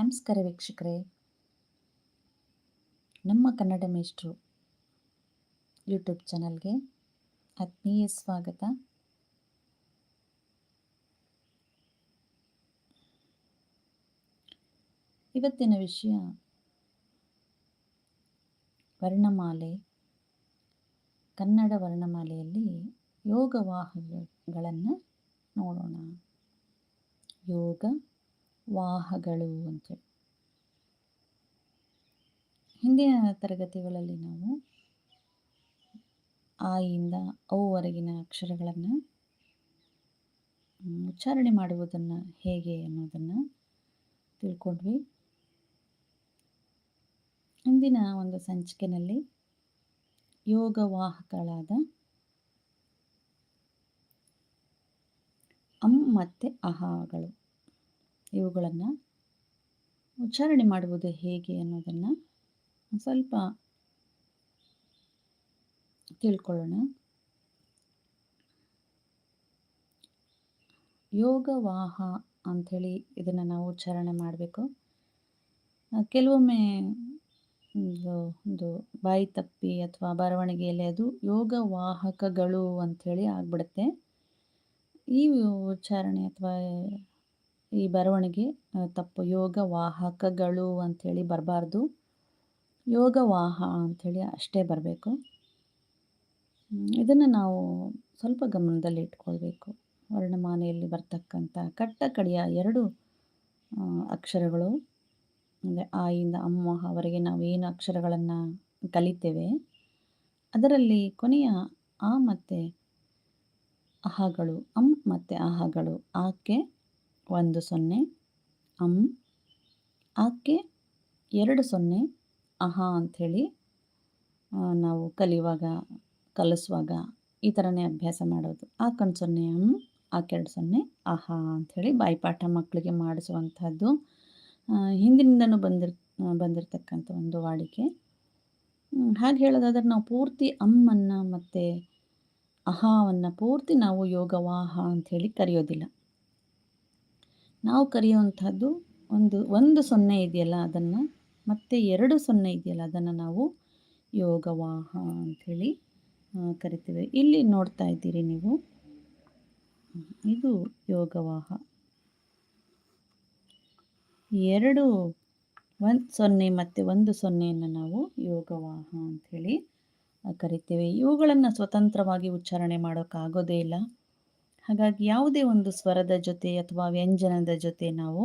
ನಮಸ್ಕಾರ ವೀಕ್ಷಕರೇ. ನಮ್ಮ ಕನ್ನಡ ಮೇಷ್ಟ್ರು ಯೂಟ್ಯೂಬ್ ಚಾನಲ್ಗೆ ಆತ್ಮೀಯ ಸ್ವಾಗತ. ಇವತ್ತಿನ ವಿಷಯ ವರ್ಣಮಾಲೆ, ಕನ್ನಡ ವರ್ಣಮಾಲೆಯಲ್ಲಿ ಯೋಗವಾಹಗಳನ್ನು ನೋಡೋಣ. ಯೋಗ ವಾಹಗಳು ಅಂತೇಳಿ. ಹಿಂದಿನ ತರಗತಿಗಳಲ್ಲಿ ನಾವು ಆ ಇಂದ ಅವುವರೆಗಿನ ಅಕ್ಷರಗಳನ್ನು ಉಚ್ಚಾರಣೆ ಮಾಡುವುದನ್ನು ಹೇಗೆ ಅನ್ನೋದನ್ನು ತಿಳ್ಕೊಂಡ್ವಿ. ಇಂದಿನ ಒಂದು ಸಂಚಿಕೆಯಲ್ಲಿ ಯೋಗವಾಹಕಗಳಾದ ಅಂ ಮತ್ತು ಅಹಾಗಳು. ಇವುಗಳನ್ನು ಉಚ್ಚಾರಣೆ ಮಾಡುವುದು ಹೇಗೆ ಅನ್ನೋದನ್ನು ಸ್ವಲ್ಪ ತಿಳ್ಕೊಳ್ಳೋಣ. ಯೋಗವಾಹ ಅಂಥೇಳಿ ಇದನ್ನು ನಾವು ಉಚ್ಚಾರಣೆ ಮಾಡಬೇಕು. ಕೆಲವೊಮ್ಮೆ ಒಂದು ಬಾಯಿ ತಪ್ಪಿ ಅಥವಾ ಬರವಣಿಗೆಯಲ್ಲಿ ಅದು ಯೋಗ ವಾಹಕಗಳು ಅಂಥೇಳಿ ಆಗ್ಬಿಡುತ್ತೆ. ಈ ಉಚ್ಚಾರಣೆ ಅಥವಾ ಈ ಬರವಣಿಗೆ ತಪ್ಪು ಯೋಗ ವಾಹಕಗಳು ಅಂಥೇಳಿ ಬರಬಾರ್ದು. ಯೋಗವಾಹ ಅಂಥೇಳಿ ಅಷ್ಟೇ ಬರಬೇಕು. ಇದನ್ನು ನಾವು ಸ್ವಲ್ಪ ಗಮನದಲ್ಲಿ ಇಟ್ಕೊಳ್ಬೇಕು. ವರ್ಣಮಾನೆಯಲ್ಲಿ ಬರ್ತಕ್ಕಂಥ ಕಟ್ಟ ಕಡೆಯ ಎರಡು ಅಕ್ಷರಗಳು, ಅಂದರೆ ಆಯಿಂದ ಅಮ್ಮ ಅವರಿಗೆ ನಾವು ಏನು ಅಕ್ಷರಗಳನ್ನು ಕಲಿತೇವೆ, ಅದರಲ್ಲಿ ಕೊನೆಯ ಆ ಮತ್ತು ಅಹಗಳು, ಅಂ ಮತ್ತು ಅಹಗಳು, ಆಕೆ ಒಂದು ಸೊನ್ನೆ, ಅಂ, ಆಕೆ ಎರಡು ಸೊನ್ನೆ ಅಹ ಅಂಥೇಳಿ ನಾವು ಕಲಿಯುವಾಗ, ಕಲಿಸುವಾಗ ಈ ಥರನೇ ಅಭ್ಯಾಸ ಮಾಡೋದು. ಆಕಂಡು ಸೊನ್ನೆ, ಅಂ ಆಕೆರಡು ಸೊನ್ನೆ ಅಹ ಅಂಥೇಳಿ ಬಾಯಿಪಾಠ ಮಕ್ಕಳಿಗೆ ಮಾಡಿಸುವಂಥದ್ದು. ಹಿಂದಿನಿಂದನೂ ಬಂದಿರ್, ಬಂದಿರತಕ್ಕಂಥ ಒಂದು ವಾಡಿಕೆ. ಹಾಗೆ ಹೇಳೋದಾದ್ರೆ ನಾವು ಪೂರ್ತಿ ಅಮ್ಮನ್ನು ಮತ್ತು ಅಹಾವನ್ನು ಪೂರ್ತಿ ನಾವು ಯೋಗವಾಹ ಅಂಥೇಳಿ ಕರೆಯೋದಿಲ್ಲ. ನಾವು ಕರೆಯುವಂಥದ್ದು ಒಂದು ಒಂದು ಸೊನ್ನೆ ಇದೆಯಲ್ಲ ಅದನ್ನು, ಮತ್ತು ಎರಡು ಸೊನ್ನೆ ಇದೆಯಲ್ಲ ಅದನ್ನು ನಾವು ಯೋಗವಾಹ ಅಂಥೇಳಿ ಕರಿತೇವೆ. ಇಲ್ಲಿ ನೋಡ್ತಾ ಇದ್ದೀರಿ ನೀವು. ಇದು ಯೋಗವಾಹ. ಎರಡು, ಒಂದು ಸೊನ್ನೆ ಮತ್ತು ಒಂದು ಸೊನ್ನೆಯನ್ನು ನಾವು ಯೋಗವಾಹ ಅಂಥೇಳಿ ಕರಿತೇವೆ. ಇವುಗಳನ್ನು ಸ್ವತಂತ್ರವಾಗಿ ಉಚ್ಚಾರಣೆ ಮಾಡೋಕ್ಕಾಗೋದೇ ಇಲ್ಲ. ಹಾಗಾಗಿ ಯಾವುದೇ ಒಂದು ಸ್ವರದ ಜೊತೆ ಅಥವಾ ವ್ಯಂಜನದ ಜೊತೆ ನಾವು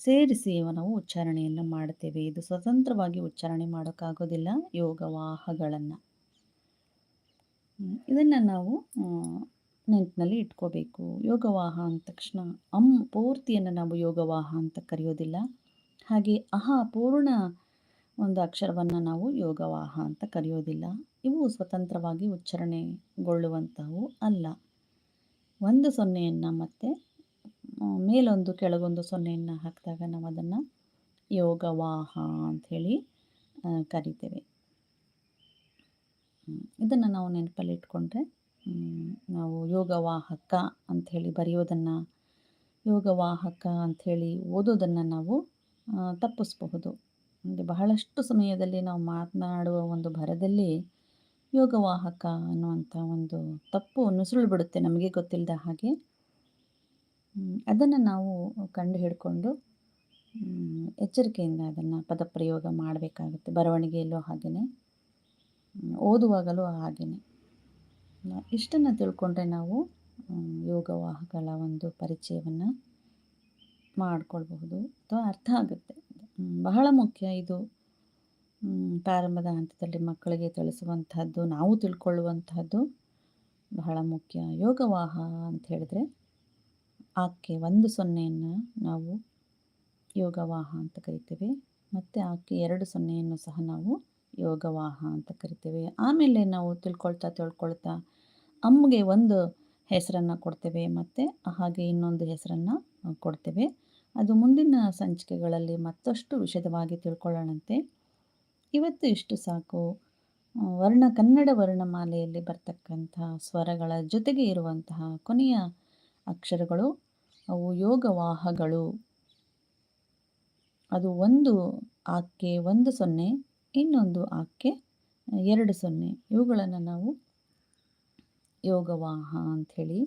ಸೇರಿಸಿ ನಾವು ಉಚ್ಚಾರಣೆಯನ್ನು ಮಾಡ್ತೇವೆ. ಇದು ಸ್ವತಂತ್ರವಾಗಿ ಉಚ್ಚಾರಣೆ ಮಾಡೋಕ್ಕಾಗೋದಿಲ್ಲ. ಯೋಗವಾಹಗಳನ್ನು ಇದನ್ನು ನಾವು ನೆನಪಿನಲ್ಲಿ ಇಟ್ಕೋಬೇಕು. ಯೋಗವಾಹ ಅಂದ ತಕ್ಷಣ ಅಂ ಪೂರ್ತಿಯನ್ನು ನಾವು ಯೋಗವಾಹ ಅಂತ ಕರೆಯೋದಿಲ್ಲ. ಹಾಗೆ ಅಹ ಪೂರ್ಣ ಒಂದು ಅಕ್ಷರವನ್ನು ನಾವು ಯೋಗವಾಹ ಅಂತ ಕರೆಯೋದಿಲ್ಲ. ಇವು ಸ್ವತಂತ್ರವಾಗಿ ಉಚ್ಚಾರಣೆಗೊಳ್ಳುವಂಥವು ಅಲ್ಲ. ಒಂದು ಸೊನ್ನೆಯನ್ನು ಮತ್ತು ಮೇಲೊಂದು ಕೆಳಗೊಂದು ಸೊನ್ನೆಯನ್ನು ಹಾಕಿದಾಗ ನಾವು ಅದನ್ನು ಯೋಗವಾಹ ಅಂಥೇಳಿ ಕರಿತೇವೆ. ಇದನ್ನು ನಾವು ನೆನಪಲ್ಲಿ ಇಟ್ಕೊಂಡ್ರೆ ನಾವು ಯೋಗವಾಹಕ ಅಂಥೇಳಿ ಬರೆಯೋದನ್ನು, ಯೋಗವಾಹಕ ಅಂಥೇಳಿ ಓದೋದನ್ನು ನಾವು ತಪ್ಪಿಸ್ಬಹುದು. ಅಂದರೆ ಬಹಳಷ್ಟು ಸಮಯದಲ್ಲಿ ನಾವು ಮಾತನಾಡುವ ಒಂದು ಭರದಲ್ಲಿ ಯೋಗವಾಹಕ ಅನ್ನುವಂಥ ಒಂದು ತಪ್ಪು ನುಸುಳು ಬಿಡುತ್ತೆ ನಮಗೆ ಗೊತ್ತಿಲ್ಲದ ಹಾಗೆ. ಅದನ್ನು ನಾವು ಕಂಡು ಹಿಡ್ಕೊಂಡು ಎಚ್ಚರಿಕೆಯಿಂದ ಅದನ್ನು ಪದಪ್ರಯೋಗ ಮಾಡಬೇಕಾಗುತ್ತೆ ಬರವಣಿಗೆಯಲ್ಲೂ ಹಾಗೆಯೇ ಓದುವಾಗಲೂ ಹಾಗೆಯೇ ಇಷ್ಟನ್ನು ತಿಳ್ಕೊಂಡ್ರೆ ನಾವು ಯೋಗವಾಹಗಳ ಒಂದು ಪರಿಚಯವನ್ನು ಮಾಡಿಕೊಳ್ಬಹುದು. ಅಥವಾ ಅರ್ಥ ಆಗುತ್ತೆ. ಬಹಳ ಮುಖ್ಯ ಇದು. ಪ್ರಾರಂಭದ ಹಂತದಲ್ಲಿ ಮಕ್ಕಳಿಗೆ ತಿಳಿಸುವಂತಹದ್ದು, ನಾವು ತಿಳ್ಕೊಳ್ಳುವಂತಹದ್ದು ಬಹಳ ಮುಖ್ಯ. ಯೋಗವಾಹ ಅಂತ ಹೇಳಿದ್ರೆ ಆಕೆ ಒಂದು ಸೊನ್ನೆಯನ್ನು ನಾವು ಯೋಗವಾಹ ಅಂತ ಕರಿತೇವೆ. ಮತ್ತು ಆಕೆ ಎರಡು ಸೊನ್ನೆಯನ್ನು ಸಹ ನಾವು ಯೋಗವಾಹ ಅಂತ ಕರಿತೇವೆ. ಆಮೇಲೆ ನಾವು ತಿಳ್ಕೊಳ್ತಾ ತಿಳ್ಕೊಳ್ತಾ ಅಮ್ಮಗೆ ಒಂದು ಹೆಸರನ್ನು ಕೊಡ್ತೇವೆ. ಮತ್ತು ಹಾಗೆ ಇನ್ನೊಂದು ಹೆಸರನ್ನು ಕೊಡ್ತೇವೆ. ಅದು ಮುಂದಿನ ಸಂಚಿಕೆಗಳಲ್ಲಿ ಮತ್ತಷ್ಟು ವಿಷದವಾಗಿ ತಿಳ್ಕೊಳ್ಳೋಣಂತೆ. ಇವತ್ತು ಇಷ್ಟು ಸಾಕು. ವರ್ಣ ಕನ್ನಡ ವರ್ಣಮಾಲೆಯಲ್ಲಿ ಬರ್ತಕ್ಕಂತಹ ಸ್ವರಗಳ ಜೊತೆಗೆ ಇರುವಂತಹ ಕೊನೆಯ ಅಕ್ಷರಗಳು, ಅವು ಯೋಗವಾಹಗಳು. ಅದು ಒಂದು ಆಕ್ಕೆ ಒಂದು ಸೊನ್ನೆ, ಇನ್ನೊಂದು ಆಕ್ಕೆ ಎರಡು ಸೊನ್ನೆ. ಇವುಗಳನ್ನು ನಾವು ಯೋಗವಾಹ ಅಂಥೇಳಿ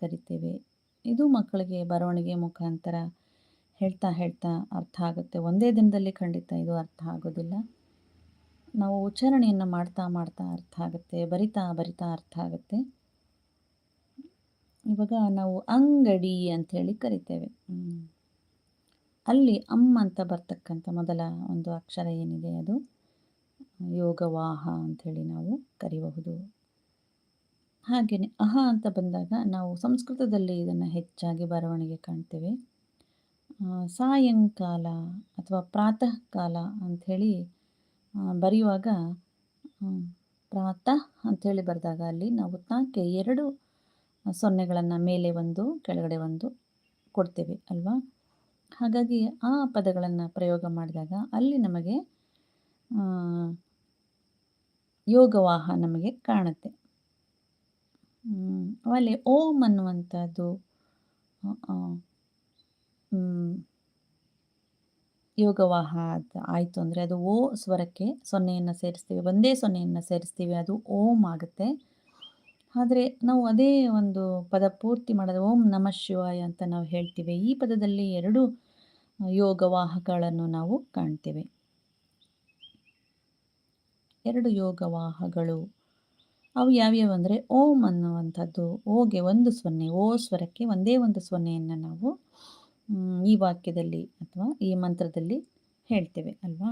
ಕರಿತೇವೆ. ಇದು ಮಕ್ಕಳಿಗೆ ಬರವಣಿಗೆ ಮುಖಾಂತರ ಹೇಳ್ತಾ ಹೇಳ್ತಾ ಅರ್ಥ ಆಗುತ್ತೆ. ಒಂದೇ ದಿನದಲ್ಲಿ ಖಂಡಿತ ಇದು ಅರ್ಥ ಆಗೋದಿಲ್ಲ. ನಾವು ಉಚ್ಚಾರಣೆಯನ್ನು ಮಾಡ್ತಾ ಮಾಡ್ತಾ ಅರ್ಥ ಆಗುತ್ತೆ, ಬರಿತಾ ಬರಿತಾ ಅರ್ಥ ಆಗುತ್ತೆ. ಇವಾಗ ನಾವು ಅಂಗಡಿ ಅಂಥೇಳಿ ಕರಿತೇವೆ. ಅಲ್ಲಿ ಅಮ್ಮ ಅಂತ ಬರ್ತಕ್ಕಂಥ ಮೊದಲ ಒಂದು ಅಕ್ಷರ ಏನಿದೆ ಅದು? ಯೋಗವಾಹ ಅಂಥೇಳಿ ನಾವು ಕರಿಬಹುದು. ಹಾಗೆಯೇ ಅಹ ಅಂತ ಬಂದಾಗ ನಾವು ಸಂಸ್ಕೃತದಲ್ಲಿ ಇದನ್ನು ಹೆಚ್ಚಾಗಿ ಬರವಣಿಗೆ ಕಾಣ್ತೇವೆ. ಸಾಯಂಕಾಲ ಅಥವಾ ಪ್ರಾತಃಕಾಲ ಅಂಥೇಳಿ ಬರೆಯುವಾಗ ಪ್ರಾತ ಅಂಥೇಳಿ ಬರೆದಾಗ ಅಲ್ಲಿ ನಾವು ತಾಕೆ ಎರಡು ಸೊನ್ನೆಗಳನ್ನು ಮೇಲೆ ಒಂದು, ಕೆಳಗಡೆ ಒಂದು ಕೊಡ್ತೇವೆ ಅಲ್ವಾ? ಹಾಗಾಗಿ ಆ ಪದಗಳನ್ನು ಪ್ರಯೋಗ ಮಾಡಿದಾಗ ಅಲ್ಲಿ ನಮಗೆ ಯೋಗವಾಹ ನಮಗೆ ಕಾಣುತ್ತೆ. ಆಮೇಲೆ ಓಂ ಅನ್ನುವಂಥದ್ದು ಯೋಗವಾಹ ಆಯಿತು ಅಂದರೆ ಅದು ಓ ಸ್ವರಕ್ಕೆ ಸೊನ್ನೆಯನ್ನು ಸೇರಿಸ್ತೀವಿ, ಒಂದೇ ಸೊನ್ನೆಯನ್ನು ಸೇರಿಸ್ತೀವಿ, ಅದು ಓಂ ಆಗುತ್ತೆ. ಆದರೆ ನಾವು ಅದೇ ಒಂದು ಪದ ಪೂರ್ತಿ ಮಾಡೋದು ಓಂ ನಮಃ ಶಿವಾಯ ಅಂತ ನಾವು ಹೇಳ್ತೀವಿ. ಈ ಪದದಲ್ಲಿ ಎರಡು ಯೋಗವಾಹಗಳನ್ನು ನಾವು ಕಾಣ್ತೇವೆ. ಎರಡು ಯೋಗವಾಹಗಳು, ಅವು ಯಾವ್ಯಾವು ಅಂದರೆ ಓಂ ಅನ್ನುವಂಥದ್ದು, ಓಗೆ ಒಂದು ಸೊನ್ನೆ, ಓ ಸ್ವರಕ್ಕೆ ಒಂದೇ ಒಂದು ಸೊನ್ನೆಯನ್ನು ನಾವು ಈ ವಾಕ್ಯದಲ್ಲಿ ಅಥವಾ ಈ ಮಂತ್ರದಲ್ಲಿ ಹೇಳ್ತೇವೆ ಅಲ್ವಾ?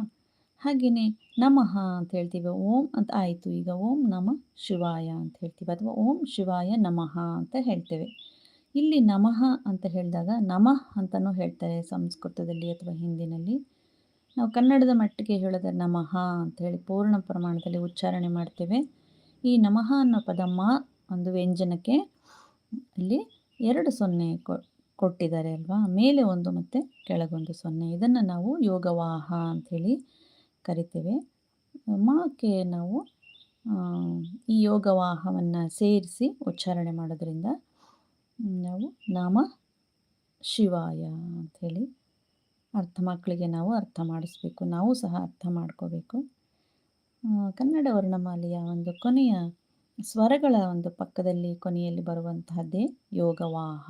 ಹಾಗೆಯೇ ನಮಃ ಅಂತ ಹೇಳ್ತೀವಿ, ಓಂ ಅಂತ ಆಯಿತು, ಈಗ ಓಂ ನಮ ಶಿವಾಯ ಅಂತ ಹೇಳ್ತೀವಿ, ಅಥವಾ ಓಂ ಶಿವಾಯ ನಮಃ ಅಂತ ಹೇಳ್ತೇವೆ. ಇಲ್ಲಿ ನಮಃ ಅಂತ ಹೇಳಿದಾಗ ನಮಃ ಅಂತಲೂ ಹೇಳ್ತಾರೆ ಸಂಸ್ಕೃತದಲ್ಲಿ ಅಥವಾ ಹಿಂದಿನಲ್ಲಿ. ನಾವು ಕನ್ನಡದ ಮಟ್ಟಿಗೆ ಹೇಳಿದ್ರೆ ನಮಃ ಅಂತ ಹೇಳಿ ಪೂರ್ಣ ಪ್ರಮಾಣದಲ್ಲಿ ಉಚ್ಚಾರಣೆ ಮಾಡ್ತೇವೆ. ಈ ನಮಃ ಅನ್ನೋ ಪದ ಮಾ ಒಂದು ವ್ಯಂಜನಕ್ಕೆ ಇಲ್ಲಿ ಎರಡು ಸೊನ್ನೆ ಕೊಟ್ಟಿದ್ದಾರೆ ಅಲ್ವಾ? ಮೇಲೆ ಒಂದು ಮತ್ತು ಕೆಳಗೊಂದು ಸೊನ್ನೆ. ಇದನ್ನು ನಾವು ಯೋಗವಾಹ ಅಂಥೇಳಿ ಕರಿತೇವೆ. ಮಾಕ್ಕೆ ನಾವು ಈ ಯೋಗವಾಹವನ್ನು ಸೇರಿಸಿ ಉಚ್ಚಾರಣೆ ಮಾಡೋದ್ರಿಂದ ನಾವು ನಾಮ ಶಿವಾಯ ಅಂಥೇಳಿ ಅರ್ಥ ಮಕ್ಕಳಿಗೆ ನಾವು ಅರ್ಥ ಮಾಡಿಸ್ಬೇಕು. ನಾವು ಸಹ ಅರ್ಥ ಮಾಡ್ಕೋಬೇಕು. ಕನ್ನಡ ವರ್ಣಮಾಲೆಯ ಒಂದು ಕೊನೆಯ ಸ್ವರಗಳ ಒಂದು ಪಕ್ಕದಲ್ಲಿ ಕೊನೆಯಲ್ಲಿ ಬರುವಂತಹದ್ದೇ ಯೋಗವಾಹ.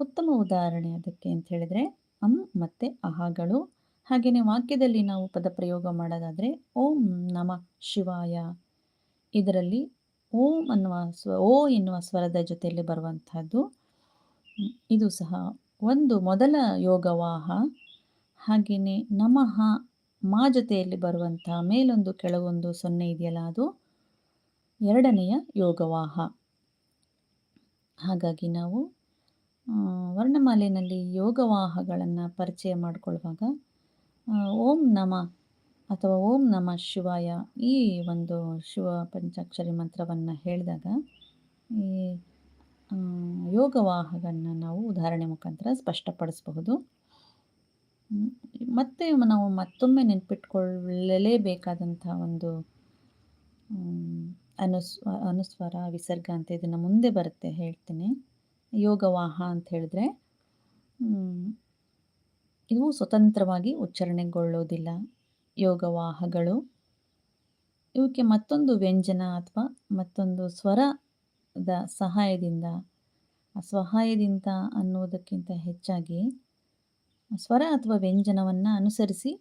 ಉತ್ತಮ ಉದಾಹರಣೆ ಅದಕ್ಕೆ ಅಂತ ಹೇಳಿದ್ರೆ, ಅಂ ಮತ್ತು ಅಹಗಳು ಹಾಗೆಯೇ ವಾಕ್ಯದಲ್ಲಿ ನಾವು ಪದ ಪ್ರಯೋಗ ಮಾಡೋದಾದರೆ, ಓಂ ನಮ ಶಿವಾಯ ಇದರಲ್ಲಿ ಓಂ ಅನ್ನುವ ಸ್ವ, ಓ ಎನ್ನುವ ಸ್ವರದ ಜೊತೆಯಲ್ಲಿ ಬರುವಂತಹದ್ದು ಇದು ಸಹ ಒಂದು ಮೊದಲ ಯೋಗವಾಹ. ಹಾಗೆಯೇ ನಮಃ ಮಾ ಜೊತೆಯಲ್ಲಿ ಬರುವಂತಹ ಮೇಲೊಂದು ಕೆಳಗೊಂದು ಸೊನ್ನೆ ಇದೆಯಲ್ಲ ಅದು? ಎರಡನೆಯ ಯೋಗವಾಹ. ಹಾಗಾಗಿ ನಾವು ವರ್ಣಮಾಲೆಯಲ್ಲಿ ಯೋಗವಾಹಗಳನ್ನು ಪರಿಚಯ ಮಾಡಿಕೊಳ್ಳುವಾಗ ಓಂ ನಮ ಅಥವಾ ಓಂ ನಮ ಶಿವಾಯ ಈ ಒಂದು ಶಿವ ಪಂಚಾಕ್ಷರಿ ಮಂತ್ರವನ್ನು ಹೇಳಿದಾಗ ಈ ಯೋಗವಾಹಗಳನ್ನು ನಾವು ಉದಾಹರಣೆ ಮುಖಾಂತರ ಸ್ಪಷ್ಟಪಡಿಸಬಹುದು. ಮತ್ತೆ ನಾವು ಮತ್ತೊಮ್ಮೆ ನೆನ್ಪಿಟ್ಕೊಳ್ಳಲೇಬೇಕಾದಂಥ ಒಂದು ಅನುಸ್, ಅನುಸ್ವರ, ವಿಸರ್ಗ ಅಂತ ಇದನ್ನು ಮುಂದೆ ಬರುತ್ತೆ ಹೇಳ್ತೀನಿ. ಯೋಗವಾಹ ಅಂತ ಹೇಳಿದ್ರೆ ಇವು ಸ್ವತಂತ್ರವಾಗಿ ಉಚ್ಚಾರಣೆಗೊಳ್ಳೋದಿಲ್ಲ. ಯೋಗವಾಹಗಳು, ಇವಕ್ಕೆ ಮತ್ತೊಂದು ವ್ಯಂಜನ ಅಥವಾ ಮತ್ತೊಂದು ಸ್ವರದ ಸಹಾಯದಿಂದ ಸಹಾಯದಿಂದ ಅನ್ನೋದಕ್ಕಿಂತ ಹೆಚ್ಚಾಗಿ ಸ್ವರ ಅಥವಾ ವ್ಯಂಜನವನ್ನು ಅನುಸರಿಸಿ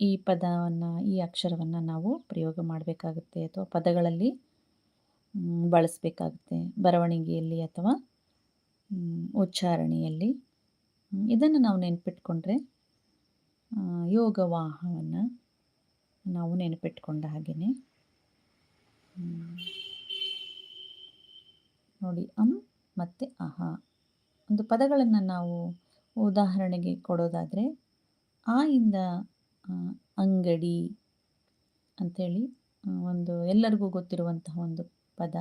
ಈ ಪದವನ್ನು, ಈ ಅಕ್ಷರವನ್ನು ನಾವು ಪ್ರಯೋಗ ಮಾಡಬೇಕಾಗುತ್ತೆ ಅಥವಾ ಪದಗಳಲ್ಲಿ ಬಳಸಬೇಕಾಗುತ್ತೆ. ಬರವಣಿಗೆಯಲ್ಲಿ ಅಥವಾ ಉಚ್ಚಾರಣೆಯಲ್ಲಿ. ಇದನ್ನು ನಾವು ನೆನಪಿಟ್ಕೊಂಡ್ರೆ ಯೋಗವಾಹವನ್ನು ನಾವು ನೆನಪಿಟ್ಕೊಂಡ ಹಾಗೆಯೇ ನೋಡಿ, ಅಂ ಮತ್ತು ಅಹ. ಒಂದು ಪದಗಳನ್ನು ನಾವು ಉದಾಹರಣೆಗೆ ಕೊಡೋದಾದರೆ, ಆ ಇಂದ ಅಂಗಡಿ ಅಂಥೇಳಿ ಒಂದು ಎಲ್ಲರಿಗೂ ಗೊತ್ತಿರುವಂತಹ ಒಂದು ಪದ?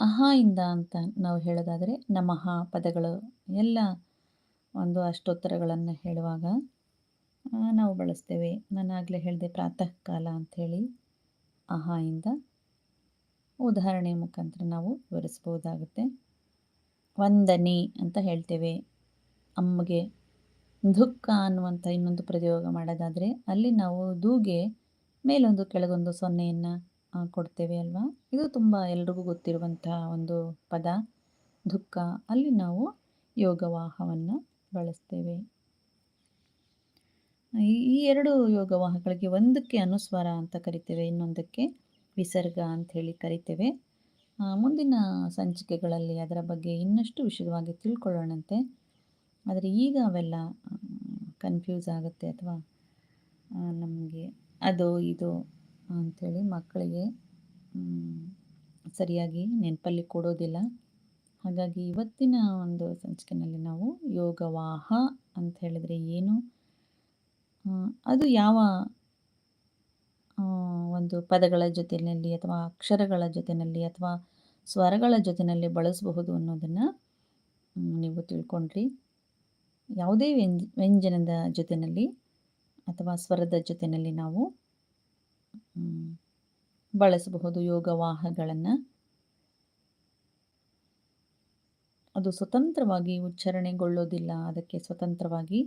ಅಹ ಇಂದ ಅಂತ ನಾವು ಹೇಳೋದಾದರೆ ನಮಃ ಪದಗಳು ಎಲ್ಲ ಒಂದು ಅಷ್ಟೋತ್ತರಗಳನ್ನು ಹೇಳುವಾಗ ನಾವು ಬಳಸ್ತೇವೆ. ನಾನು ಆಗಲೇ ಹೇಳಿದೆ ಪ್ರಾತಃ ಕಾಲ ಅಂಥೇಳಿ ಅಹ ಇಂದ ಉದಾಹರಣೆ ಮುಖಾಂತರ ನಾವು ವಿವರಿಸ್ಬೋದಾಗುತ್ತೆ ವಂದನೆ ಅಂತ ಹೇಳ್ತೇವೆ. ಅಮ್ಮಗೆ ದುಃಖ ಅನ್ನುವಂಥ ಇನ್ನೊಂದು ಪ್ರಯೋಗ ಮಾಡೋದಾದರೆ ಅಲ್ಲಿ ನಾವು ದೂಗೆ ಮೇಲೊಂದು ಕೆಳಗೊಂದು ಸೊನ್ನೆಯನ್ನು ಕೊಡ್ತೇವೆ ಅಲ್ವಾ? ಇದು ತುಂಬ ಎಲ್ರಿಗೂ ಗೊತ್ತಿರುವಂತಹ ಒಂದು ಪದ. ದುಃಖ ಅಲ್ಲಿ ನಾವು ಯೋಗವಾಹವನ್ನು ಬಳಸ್ತೇವೆ. ಈ ಎರಡು ಯೋಗವಾಹಗಳಿಗೆ ಒಂದಕ್ಕೆ ಅನುಸ್ವಾರ ಅಂತ ಕರಿತೇವೆ, ಇನ್ನೊಂದಕ್ಕೆ ವಿಸರ್ಗ ಅಂತ ಹೇಳಿ ಕರಿತೇವೆ. ಮುಂದಿನ ಸಂಚಿಕೆಗಳಲ್ಲಿ ಅದರ ಬಗ್ಗೆ ಇನ್ನಷ್ಟು ವಿಶದವಾಗಿ ತಿಳ್ಕೊಳ್ಳೋಣಂತೆ. ಆದರೆ ಈಗ ಅವೆಲ್ಲ ಕನ್ಫ್ಯೂಸ್ ಆಗುತ್ತೆ ಅಥವಾ ನಮಗೆ ಅದು ಇದು ಅಂಥೇಳಿ ಮಕ್ಕಳಿಗೆ ಸರಿಯಾಗಿ ನೆನಪಲ್ಲಿ ಕೊಡೋದಿಲ್ಲ. ಹಾಗಾಗಿ ಇವತ್ತಿನ ಒಂದು ಸಂಚಿಕೆಯಲ್ಲಿ ನಾವು ಯೋಗವಾಹ ಅಂತ ಹೇಳಿದರೆ ಏನು? ಅದು ಯಾವ ಒಂದು ಪದಗಳ ಜೊತೆಯಲ್ಲಿ ಅಥವಾ ಅಕ್ಷರಗಳ ಜೊತೆಯಲ್ಲಿ ಅಥವಾ ಸ್ವರಗಳ ಜೊತೆಯಲ್ಲಿ ಬಳಸಬಹುದು ಅನ್ನೋದನ್ನು ನೀವು ತಿಳ್ಕೊಂಡ್ರಿ. ಯಾವುದೇ ವ್ಯಂಜ, ವ್ಯಂಜನದ ಜೊತೆಯಲ್ಲಿ ಅಥವಾ ಸ್ವರದ ಜೊತೆಯಲ್ಲಿ ನಾವು ಬಳಸಬಹುದು ಯೋಗವಾಹಗಳನ್ನು. ಅದು ಸ್ವತಂತ್ರವಾಗಿ ಉಚ್ಚಾರಣೆಗೊಳ್ಳೋದಿಲ್ಲ, ಅದಕ್ಕೆ ಸ್ವತಂತ್ರವಾಗಿ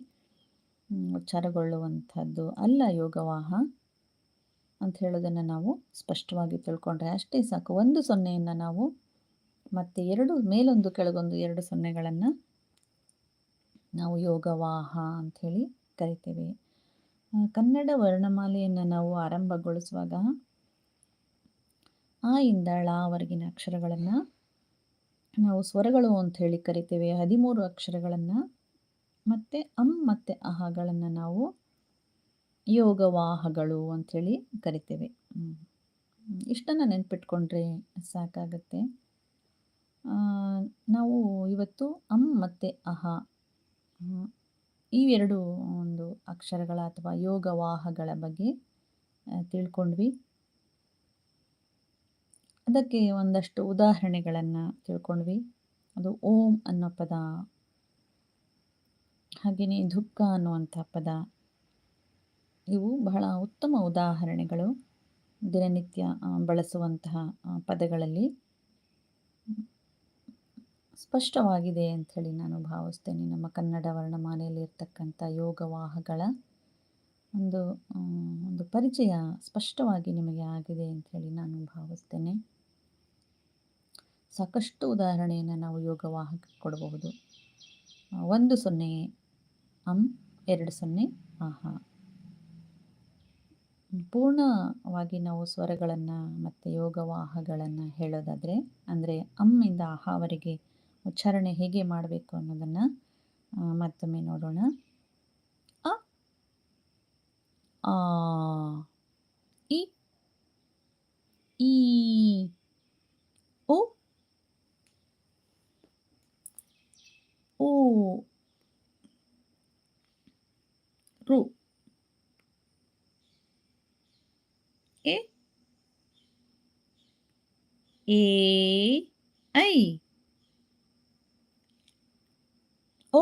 ಉಚ್ಚಾರಗೊಳ್ಳುವಂಥದ್ದು ಅಲ್ಲ ಯೋಗವಾಹ. ಅಂತ ಹೇಳೋದನ್ನು ನಾವು ಸ್ಪಷ್ಟವಾಗಿ ತಿಳ್ಕೊಂಡ್ರೆ ಅಷ್ಟೇ ಸಾಕು. ಒಂದು ಸೊನ್ನೆಯನ್ನು ನಾವು ಮತ್ತೆ ಎರಡು, ಮೇಲೊಂದು, ಕೆಳಗೊಂದು ಎರಡು ಸೊನ್ನೆಗಳನ್ನು ನಾವು ಯೋಗವಾಹ ಅಂಥೇಳಿ ಕರಿತೇವೆ. ಕನ್ನಡ ವರ್ಣಮಾಲೆಯನ್ನು ನಾವು ಆರಂಭಗೊಳಿಸುವಾಗ ಆ ಇಂದ ಳವರೆಗಿನ ಅಕ್ಷರಗಳನ್ನು ನಾವು ಸ್ವರಗಳು ಅಂತ ಹೇಳಿ ಕರಿತೇವೆ, ಹದಿಮೂರು ಅಕ್ಷರಗಳನ್ನು ಮತ್ತು ಅಂ ಮತ್ತು ಅಹಗಳನ್ನು ನಾವು ಯೋಗವಾಹಗಳು ಅಂಥೇಳಿ ಕರಿತೇವೆ. ಇಷ್ಟನ್ನು ನೆನ್ಪಿಟ್ಕೊಂಡ್ರೆ ಸಾಕಾಗತ್ತೆ. ನಾವು ಇವತ್ತು ಅಂ ಮತ್ತು ಅಹ ಇವೆರಡು ಒಂದು ಅಕ್ಷರಗಳ ಅಥವಾ ಯೋಗವಾಹಗಳ ಬಗ್ಗೆ ತಿಳ್ಕೊಂಡ್ವಿ. ಅದಕ್ಕೆ ಒಂದಷ್ಟು ಉದಾಹರಣೆಗಳನ್ನು ತಿಳ್ಕೊಂಡ್ವಿ. ಅದು ಓಂ ಅನ್ನೋ ಪದ ಹಾಗೆಯೇ ದುಃಖ ಅನ್ನುವಂಥ ಪದ, ಇವು ಬಹಳ ಉತ್ತಮ ಉದಾಹರಣೆಗಳು. ದಿನನಿತ್ಯ ಬಳಸುವಂತಹ ಪದಗಳಲ್ಲಿ. ಸ್ಪಷ್ಟವಾಗಿದೆ ಅಂಥೇಳಿ ನಾನು ಭಾವಿಸ್ತೇನೆ. ನಮ್ಮ ಕನ್ನಡ ವರ್ಣಮಾಲೆಯಲ್ಲಿ ಇರ್ತಕ್ಕಂಥ ಯೋಗವಾಹಗಳ ಒಂದು ಒಂದು ಪರಿಚಯ ಸ್ಪಷ್ಟವಾಗಿ ನಿಮಗೆ ಆಗಿದೆ ಅಂಥೇಳಿ ನಾನು ಭಾವಿಸ್ತೇನೆ. ಸಾಕಷ್ಟು ಉದಾಹರಣೆಯನ್ನು ನಾವು ಯೋಗವಾಹಕ್ಕೆ ಕೊಡಬಹುದು. ಒಂದು ಸೊನ್ನೆ ಅಂ, ಎರಡು ಸೊನ್ನೆ ಆಹಾ. ಪೂರ್ಣವಾಗಿ ನಾವು ಸ್ವರಗಳನ್ನು ಮತ್ತು ಯೋಗವಾಹಗಳನ್ನು ಹೇಳೋದಾದರೆ, ಅಂದರೆ ಅಮ್ಮಿಂದ ಆಹಾವರೆಗೆ ಉಚ್ಚಾರಣೆ ಹೇಗೆ ಮಾಡಬೇಕು ಅನ್ನೋದನ್ನು ಮತ್ತೊಮ್ಮೆ ನೋಡೋಣ. ಅ, ಆ, ಇ, ಈ ಓ ಓ ರು, ಎ ಎ, ಐ ಓ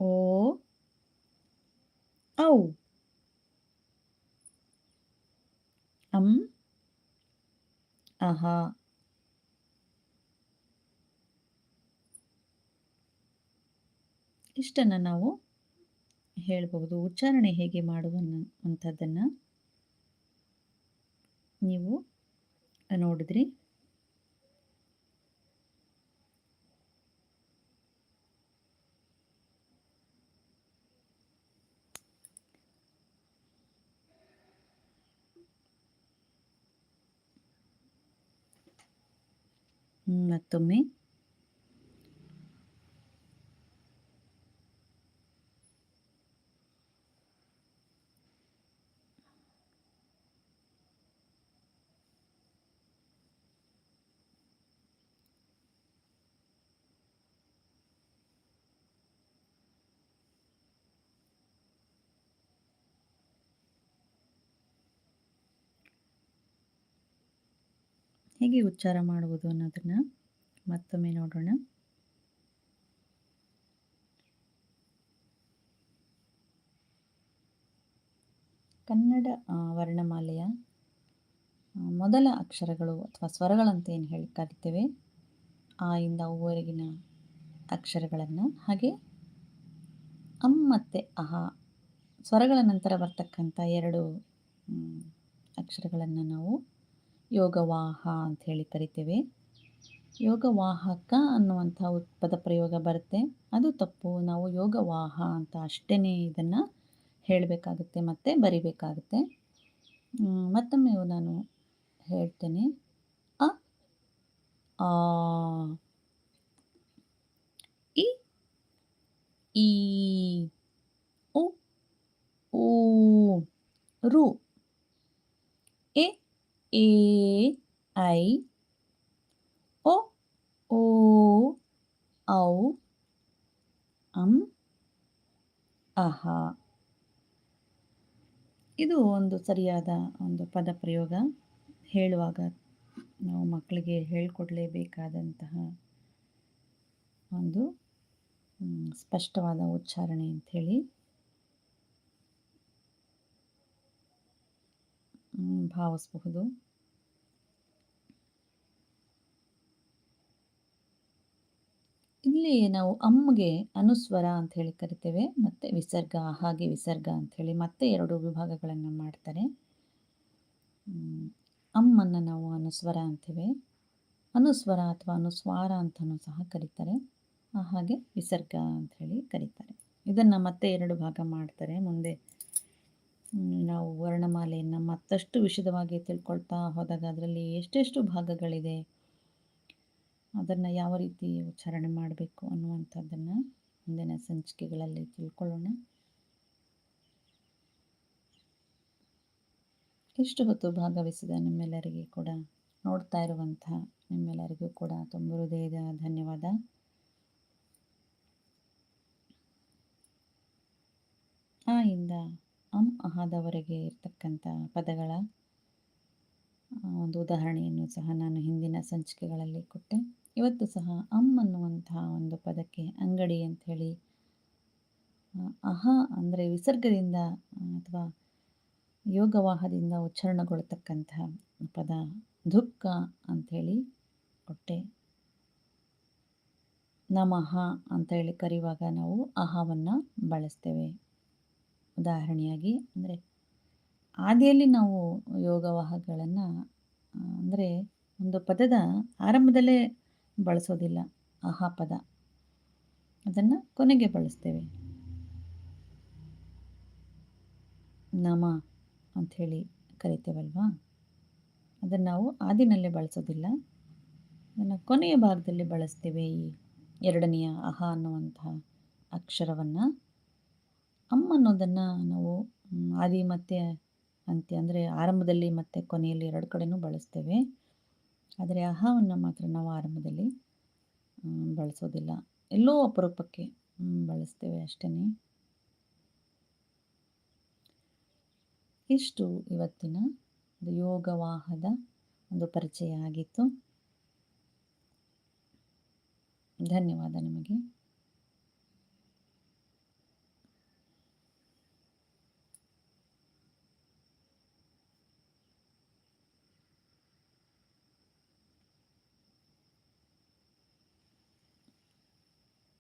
ಓ ಔ. ಅಂ. ಅಹ. ಇಷ್ಟನ್ನು ನಾವು ಹೇಳಬಹುದು. ಉಚ್ಚಾರಣೆ ಹೇಗೆ ಮಾಡುವ ನೀವು ನೋಡಿದ್ರಿ. ಮತ್ತೊಮ್ಮೆ ಹೇಗೆ ಉಚ್ಚಾರ ಮಾಡುವುದು ಅನ್ನೋದನ್ನು ಮತ್ತೊಮ್ಮೆ ನೋಡೋಣ. ಕನ್ನಡ ವರ್ಣಮಾಲೆಯ ಮೊದಲ ಅಕ್ಷರಗಳು ಅಥವಾ ಸ್ವರಗಳಂತ ಏನು ಹೇಳಿ ಕರಿತೇವೆ? ಆ ಇಂದ ಊವರೆಗಿನ ಅಕ್ಷರಗಳನ್ನು ಹಾಗೆ ಅಂ ಮತ್ತು ಅಹ ಸ್ವರಗಳ ನಂತರ ಬರ್ತಕ್ಕಂಥ ಎರಡು ಅಕ್ಷರಗಳನ್ನು ನಾವು ಯೋಗವಾಹ ಅಂತ ಹೇಳಿ ಕರಿತೇವೆ. ಯೋಗವಾಹಕ ಅನ್ನುವಂಥ ಪದ ಪ್ರಯೋಗ ಬರುತ್ತೆ. ಅದು ತಪ್ಪು. ನಾವು ಯೋಗವಾಹ ಅಂತ ಅಷ್ಟೇ ಇದನ್ನು ಹೇಳಬೇಕಾಗುತ್ತೆ ಮತ್ತು ಬರಿಬೇಕಾಗುತ್ತೆ. ಮತ್ತೊಮ್ಮೆ ನಾನು ಹೇಳ್ತೇನೆ. ಅ, ಆ, ಇ, ಈ, ಉ ರು, ಎ ಎ ಐ o ಓ ಔ ಅಂ ಅಹ ಇದು ಒಂದು ಸರಿಯಾದ ಒಂದು ಪದ ಪ್ರಯೋಗ ಹೇಳುವಾಗ ನಾವು ಮಕ್ಕಳಿಗೆ ಹೇಳಿಕೊಡಲೇಬೇಕಾದಂತಹ ಒಂದು ಸ್ಪಷ್ಟವಾದ ಉಚ್ಚಾರಣೆ ಅಂಥೇಳಿ ಭಾವಿಸಬಹುದು ಇಲ್ಲಿ ನಾವು ಅಮ್ಮಗೆ ಅನುಸ್ವರ ಅಂತ ಹೇಳಿ ಕರಿತೇವೆ, ಮತ್ತೆ ವಿಸರ್ಗ, ಹಾಗೆ ವಿಸರ್ಗ ಅಂಥೇಳಿ ಮತ್ತೆ ಎರಡು ವಿಭಾಗಗಳನ್ನು ಮಾಡ್ತಾರೆ. ಅಮ್ಮನ್ನು ನಾವು ಅನುಸ್ವರ ಅಂತೇವೆ. ಅನುಸ್ವರ ಅಥವಾ ಅನುಸ್ವಾರ ಅಂತಲೂ ಸಹ ಕರೀತಾರೆ. ಹಾಗೆ ವಿಸರ್ಗ ಅಂಥೇಳಿ ಕರೀತಾರೆ. ಇದನ್ನು ಮತ್ತೆ ಎರಡು ಭಾಗ ಮಾಡ್ತಾರೆ. ಮುಂದೆ ನಾವು ವರ್ಣಮಾಲೆಯನ್ನು ಮತ್ತಷ್ಟು ವಿಶದವಾಗಿ ತಿಳ್ಕೊಳ್ತಾ ಹೋದಾಗ ಅದರಲ್ಲಿ ಎಷ್ಟೆಷ್ಟು ಭಾಗಗಳಿದೆ? ಅದನ್ನು ಯಾವ ರೀತಿ ಉಚ್ಚಾರಣೆ ಮಾಡಬೇಕು ಅನ್ನುವಂಥದ್ದನ್ನು ಮುಂದಿನ ಸಂಚಿಕೆಗಳಲ್ಲಿ ತಿಳ್ಕೊಳ್ಳೋಣ. ಎಷ್ಟು ಹೊತ್ತು ಭಾಗವಹಿಸಿದ ನಿಮ್ಮೆಲ್ಲರಿಗೆ ಕೂಡ? ನೋಡ್ತಾ ಇರುವಂಥ ನಿಮ್ಮೆಲ್ಲರಿಗೂ ಕೂಡ ತುಂಬ ಹೃದಯದ ಧನ್ಯವಾದ. ಆ, ಇಂದ ಅಂ ಅಹಾದವರೆಗೆ ಇರ್ತಕ್ಕಂಥ ಪದಗಳ ಒಂದು ಉದಾಹರಣೆಯನ್ನು ಸಹ ನಾನು ಹಿಂದಿನ ಸಂಚಿಕೆಗಳಲ್ಲಿ ಕೊಟ್ಟೆ. ಇವತ್ತು ಸಹ ಅಂ ಅನ್ನುವಂತಹ ಒಂದು ಪದಕ್ಕೆ ಅಂಗಡಿ ಅಂತ ಹೇಳಿ ಅಹ ಅಂದರೆ ವಿಸರ್ಗದಿಂದ ಅಥವಾ ಯೋಗವಾಹದಿಂದ ಉಚ್ಚಾರಣಗೊಳ್ತಕ್ಕಂತಹ ಪದ ದುಃಖ ಅಂಥೇಳಿ ಕೊಟ್ಟೆ. ನಮಃ ಅಂತ ಹೇಳಿ ಕರೆಯುವಾಗ ನಾವು ಅಹವನ್ನು ಬಳಸ್ತೇವೆ. ಉದಾಹರಣೆಯಾಗಿ ಅಂದರೆ ಆದಿಯಲ್ಲಿ ನಾವು ಯೋಗವಾಹಗಳನ್ನು ಅಂದರೆ ಒಂದು ಪದದ ಆರಂಭದಲ್ಲೇ ಬಳಸೋದಿಲ್ಲ. ಅಹ ಪದ. ಅದನ್ನು ಕೊನೆಗೆ ಬಳಸ್ತೇವೆ. ನಮ ಅಂಥೇಳಿ ಕರಿತೇವಲ್ವಾ? ಅದನ್ನು ನಾವು ಆದಿನಲ್ಲೇ ಬಳಸೋದಿಲ್ಲ. ಅದನ್ನು ಕೊನೆಯ ಭಾಗದಲ್ಲಿ ಬಳಸ್ತೇವೆ ಈ ಎರಡನೆಯ ಅಹ ಅನ್ನುವಂತಹ ಅಕ್ಷರವನ್ನು. ಅಮ್ಮ ಅನ್ನೋದನ್ನು ನಾವು ಆದಿ ಮತ್ತು ಅಂತ್ಯ ಅಂದರೆ ಆರಂಭದಲ್ಲಿ ಮತ್ತು ಕೊನೆಯಲ್ಲಿ ಎರಡು ಕಡೆನೂ ಬಳಸ್ತೇವೆ. ಆದರೆ ಅಹವನ್ನು ಮಾತ್ರ ನಾವು ಆರಂಭದಲ್ಲಿ ಬಳಸೋದಿಲ್ಲ. ಎಲ್ಲೋ ಅಪರೂಪಕ್ಕೆ ಬಳಸ್ತೇವೆ ಅಷ್ಟೇ ಇಷ್ಟು ಇವತ್ತಿನ ಯೋಗವಾಹದ ಒಂದು ಪರಿಚಯ ಆಗಿತ್ತು. ಧನ್ಯವಾದ ನಿಮಗೆ.